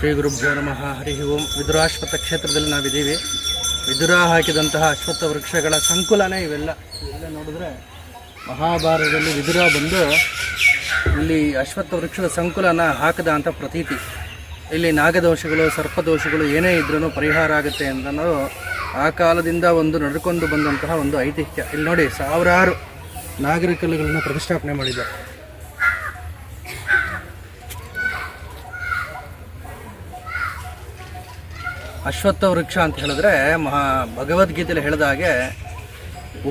ಶ್ರೀ ಗುರುಭ್ಯೋ ನಮಃ. ಹರಿ ಓಂ. ವಿದುರಾಶ್ವತ್ಥ ಕ್ಷೇತ್ರದಲ್ಲಿ ನಾವಿದ್ದೀವಿ. ವಿದುರ ಹಾಕಿದಂತಹ ಅಶ್ವತ್ಥ ವೃಕ್ಷಗಳ ಸಂಕುಲನೇ ಇವೆಲ್ಲ. ಇವೆಲ್ಲ ನೋಡಿದ್ರೆ ಮಹಾಭಾರತದಲ್ಲಿ ವಿದುರ ಬಂದು ಇಲ್ಲಿ ಅಶ್ವತ್ಥ ವೃಕ್ಷದ ಸಂಕುಲನ ಹಾಕದ ಅಂತ ಪ್ರತೀತಿ. ಇಲ್ಲಿ ನಾಗದೋಷಗಳು, ಸರ್ಪದೋಷಗಳು ಏನೇ ಇದ್ರೂ ಪರಿಹಾರ ಆಗುತ್ತೆ ಅಂತ ಆ ಕಾಲದಿಂದ ಒಂದು ನಡ್ಕೊಂಡು ಬಂದಂತಹ ಒಂದು ಐತಿಹ್ಯ. ಇಲ್ಲಿ ನೋಡಿ ಸಾವಿರಾರು ನಾಗರಿಕಲ್ಲುಗಳನ್ನು ಪ್ರತಿಷ್ಠಾಪನೆ ಮಾಡಿದ್ದಾರೆ. ಅಶ್ವತ್ಥ ವೃಕ್ಷ ಅಂತ ಹೇಳಿದ್ರೆ ಮಹಾ ಭಗವದ್ಗೀತೆಯಲ್ಲಿ ಹೇಳಿದ ಹಾಗೆ,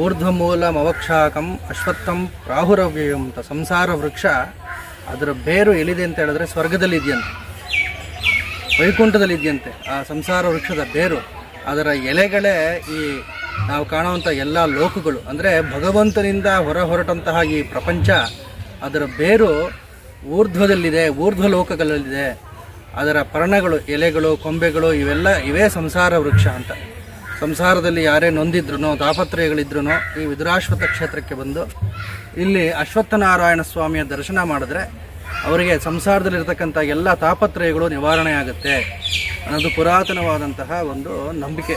ಊರ್ಧ್ವಮೂಲ ಮವಕ್ಷಾಕಂ ಅಶ್ವತ್ಥಂ ರಾಹುರವ್ಯಯಂ ಅಂತ ಸಂಸಾರ ವೃಕ್ಷ, ಅದರ ಬೇರು ಎಲ್ಲಿದೆ ಅಂತ ಹೇಳಿದ್ರೆ ಸ್ವರ್ಗದಲ್ಲಿ ಇದೆಯಂತೆ ವೈಕುಂಠದಲ್ಲಿ ಇದೆಯಂತೆ ಆ ಸಂಸಾರ ವೃಕ್ಷದ ಬೇರು. ಅದರ ಎಲೆಗಳೇ ಈ ನಾವು ಕಾಣುವಂಥ ಎಲ್ಲ ಲೋಕಗಳು. ಅಂದರೆ ಭಗವಂತನಿಂದ ಹೊರ ಹೊರಟಂತಹ ಈ ಪ್ರಪಂಚ, ಅದರ ಬೇರು ಊರ್ಧ್ವದಲ್ಲಿದೆ ಊರ್ಧ್ವ ಲೋಕಗಳಲ್ಲಿದೆ ಅದರ ಪರ್ಣಗಳು, ಎಲೆಗಳು, ಕೊಂಬೆಗಳು ಇವೆಲ್ಲ ಇವೇ ಸಂಸಾರ ವೃಕ್ಷ ಅಂತ. ಸಂಸಾರದಲ್ಲಿ ಯಾರೇ ನೊಂದಿದ್ರು ತಾಪತ್ರಯಗಳಿದ್ರು ಈ ವಿದುರಾಶ್ವತ್ಥ ಕ್ಷೇತ್ರಕ್ಕೆ ಬಂದು ಇಲ್ಲಿ ಅಶ್ವತ್ಥನಾರಾಯಣ ಸ್ವಾಮಿಯ ದರ್ಶನ ಮಾಡಿದ್ರೆ ಅವರಿಗೆ ಸಂಸಾರದಲ್ಲಿರ್ತಕ್ಕಂಥ ಎಲ್ಲ ತಾಪತ್ರಯಗಳು ನಿವಾರಣೆ ಆಗುತ್ತೆ ಅನ್ನೋದು ಪುರಾತನವಾದಂತಹ ಒಂದು ನಂಬಿಕೆ.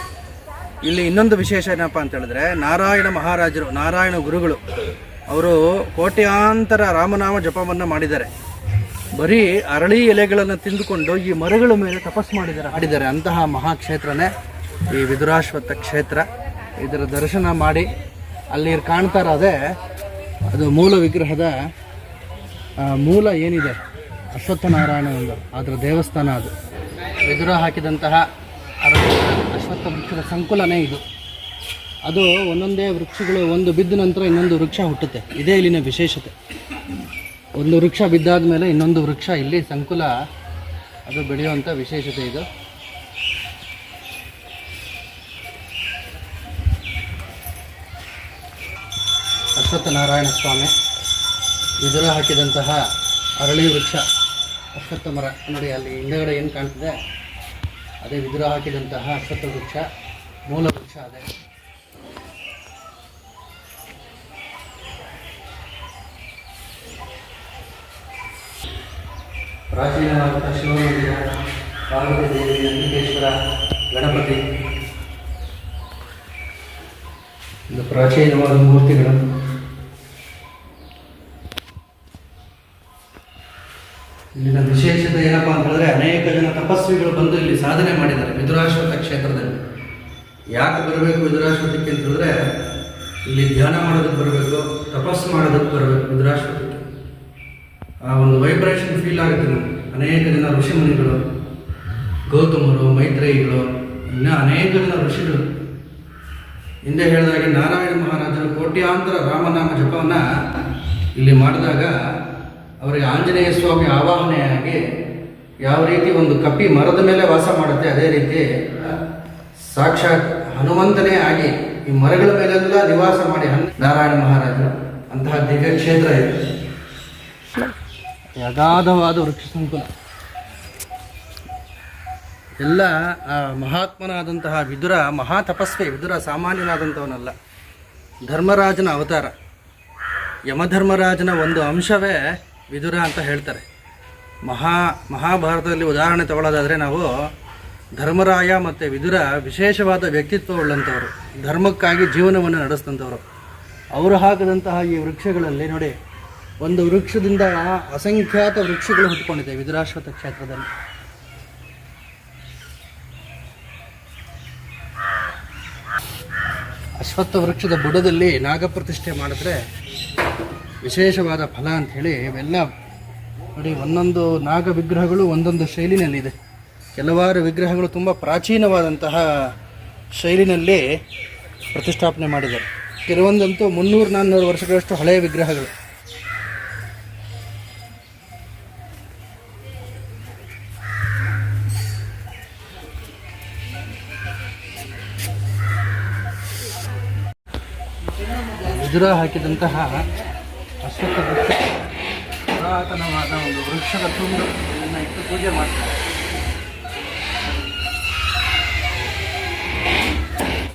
ಇಲ್ಲಿ ಇನ್ನೊಂದು ವಿಶೇಷ ಏನಪ್ಪ ಅಂತ ಹೇಳಿದ್ರೆ, ನಾರಾಯಣ ಮಹಾರಾಜರು, ನಾರಾಯಣ ಗುರುಗಳು, ಅವರು ಕೋಟ್ಯಾಂತರ ರಾಮನಾಮ ಜಪವನ್ನು ಮಾಡಿದ್ದಾರೆ. ಬರೀ ಅರಳಿ ಎಲೆಗಳನ್ನು ತಿಂದುಕೊಂಡು ಈ ಮರಗಳ ಮೇಲೆ ತಪಸ್ ಮಾಡಿದ್ದಾರೆ ಮಾಡಿದ್ದಾರೆ ಅಂತಹ ಮಹಾಕ್ಷೇತ್ರನೇ ಈ ವಿದುರಾಶ್ವತ್ಥ ಕ್ಷೇತ್ರ. ಇದರ ದರ್ಶನ ಮಾಡಿ ಅಲ್ಲಿ ಕಾಣ್ತಾ ಅದೇ ಅದು ಮೂಲ ವಿಗ್ರಹದ ಮೂಲ ಏನಿದೆ? ಅಶ್ವತ್ಥನಾರಾಯಣ ಒಂದು ಅದರ ದೇವಸ್ಥಾನ ಅದು. ವಿದುರ ಹಾಕಿದಂತಹ ಅಶ್ವತ್ಥ ವೃಕ್ಷದ ಸಂಕುಲನೇ ಇದು. ಅದು ಒಂದೊಂದೇ ವೃಕ್ಷಗಳು ಒಂದು ಬಿದ್ದ ನಂತರ ಇನ್ನೊಂದು ವೃಕ್ಷ ಹುಟ್ಟುತ್ತೆ. ಇದೇ ಇಲ್ಲಿನ ವಿಶೇಷತೆ. ಒಂದು ವೃಕ್ಷ ಬಿದ್ದಾದ ಮೇಲೆ ಇನ್ನೊಂದು ವೃಕ್ಷ ಇಲ್ಲಿ ಸಂಕುಲ, ಅದು ಬೆಳೆಯುವಂಥ ವಿಶೇಷತೆ ಇದು. ಅಶ್ವತ್ಥನಾರಾಯಣ ಸ್ವಾಮಿ ಇದರ ಹಾಕಿದಂತಹ ಅರಳಿ ವೃಕ್ಷ ಅಶ್ವತ್ಥ ಮರ ನೋಡಿ ಅಲ್ಲಿ ಹಿಂದೆಗಡೆ ಏನು ಕಾಣ್ತಿದೆ? ಅದೇ ವಿದುರ ಹಾಕಿದಂತಹ ಅಶ್ವತ್ಥ ವೃಕ್ಷ, ಮೂಲ ವೃಕ್ಷ ಅದೇ. ಪ್ರಾಚೀನವಾದ ಶಿವಮಂದಿರ ಪಾರ್ವತಿ ದೇವಿ ನಂದಿಕೇಶ್ವರ ಗಣಪತಿ. ಒಂದು ಪ್ರಾಚೀನವಾದ ಮೂರ್ತಿಗಳು. ಇಲ್ಲಿನ ವಿಶೇಷತೆ ಏನಪ್ಪ ಅಂತ ಹೇಳಿದ್ರೆ ಅನೇಕ ಜನ ತಪಸ್ವಿಗಳು ಬಂದು ಇಲ್ಲಿ ಸಾಧನೆ ಮಾಡಿದ್ದಾರೆ ವಿದುರಾಶ್ವತ ಕ್ಷೇತ್ರದಲ್ಲಿ. ಯಾಕೆ ಬರಬೇಕು ವಿದುರಾಶ್ವತಕ್ಕೆ ಅಂತ ಹೇಳಿದ್ರೆ ಇಲ್ಲಿ ಧ್ಯಾನ ಮಾಡೋದಕ್ಕೆ ಬರಬೇಕು, ತಪಸ್ಸು ಮಾಡೋದಕ್ಕೆ ಬರಬೇಕು ವಿದುರಾಶ್ವತ್ಥಕ್ಕೆ ಆ ಒಂದು ವೈಬ್ರೇಷನ್ ಫೀಲ್ ಆಗುತ್ತೆ ನನಗೆ ಅನೇಕ ಜನ ಋಷಿಮುನಿಗಳು, ಗೌತಮರು, ಮೈತ್ರೇಯಿಗಳು, ಇನ್ನೂ ಅನೇಕ ಜನ ಋಷಿಗಳು. ಹಿಂದೆ ಹೇಳಿದಾಗೆ ನಾರಾಯಣ ಮಹಾರಾಜರು ಕೋಟ್ಯಾಂತರ ರಾಮನಾಮ ಜಪವನ್ನು ಇಲ್ಲಿ ಮಾಡಿದಾಗ ಅವರಿಗೆ ಆಂಜನೇಯ ಸ್ವಾಮಿ ಆವಾಹನೆಯಾಗಿ ಯಾವ ರೀತಿ ಒಂದು ಕಪ್ಪಿ ಮರದ ಮೇಲೆ ವಾಸ ಮಾಡುತ್ತೆ, ಅದೇ ರೀತಿ ಸಾಕ್ಷಾತ್ ಹನುಮಂತನೇ ಆಗಿ ಈ ಮರಗಳ ಮೇಲೆಲ್ಲ ನಿವಾಸ ಮಾಡಿ ನಾರಾಯಣ ಮಹಾರಾಜರು. ಅಂತಹ ದಿವ್ಯ ಕ್ಷೇತ್ರ ಇದೆ. ಅಗಾಧವಾದ ವೃಕ್ಷ ಸಂಕುಲ ಎಲ್ಲ ಮಹಾತ್ಮನಾದಂತಹ ವಿದುರ ಮಹಾ ತಪಸ್ವಿ ವಿದುರ ಸಾಮಾನ್ಯನಾದಂಥವನಲ್ಲ. ಧರ್ಮರಾಜನ ಅವತಾರ. ಯಮಧರ್ಮರಾಜನ ಒಂದು ಅಂಶವೇ ವಿದುರ ಅಂತ ಹೇಳ್ತಾರೆ. ಮಹಾ, ಮಹಾಭಾರತದಲ್ಲಿ ಉದಾಹರಣೆ ತಗೊಳ್ಳೋದಾದರೆ ನಾವು ಧರ್ಮರಾಯ ಮತ್ತು ವಿದುರ ವಿಶೇಷವಾದ ವ್ಯಕ್ತಿತ್ವವುಳ್ಳಂಥವರು ಧರ್ಮಕ್ಕಾಗಿ ಜೀವನವನ್ನು ನಡೆಸಿದಂಥವರು. ಅವರು ಹಾಕಿದಂತಹ ಈ ವೃಕ್ಷಗಳಲ್ಲಿ ನೋಡಿ ಒಂದು ವೃಕ್ಷದಿಂದ ಅಸಂಖ್ಯಾತ ವೃಕ್ಷಗಳು ಹುಟ್ಕೊಂಡಿದೆ ವಿದುರಾಶ್ವತ ಕ್ಷೇತ್ರದಲ್ಲಿ. ಅಶ್ವತ್ಥ ವೃಕ್ಷದ ಬುಡದಲ್ಲಿ ನಾಗಪ್ರತಿಷ್ಠೆ ಮಾಡಿದ್ರೆ ವಿಶೇಷವಾದ ಫಲ ಅಂಥೇಳಿ ಇವೆಲ್ಲ ನೋಡಿ, ಒಂದೊಂದು ನಾಗ ವಿಗ್ರಹಗಳು ಒಂದೊಂದು ಶೈಲಿನಲ್ಲಿದೆ. ಕೆಲವಾರು ವಿಗ್ರಹಗಳು ತುಂಬ ಪ್ರಾಚೀನವಾದಂತಹ ಶೈಲಿನಲ್ಲಿ ಪ್ರತಿಷ್ಠಾಪನೆ ಮಾಡಿದ್ದಾರೆ. ಕೆಲವೊಂದಂತೂ ಮುನ್ನೂರು ನಾನ್ನೂರು ವರ್ಷಗಳಷ್ಟು ಹಳೆಯ ವಿಗ್ರಹಗಳು. ವಿದುರ ಹಾಕಿದಂತಹ ಅಶ್ವತ್ಥ ಪುರಾತನವಾದ ಒಂದು ವೃಕ್ಷದ ತುಂಡು ಇಟ್ಟು ಪೂಜೆ ಮಾಡ್ತಾರೆ.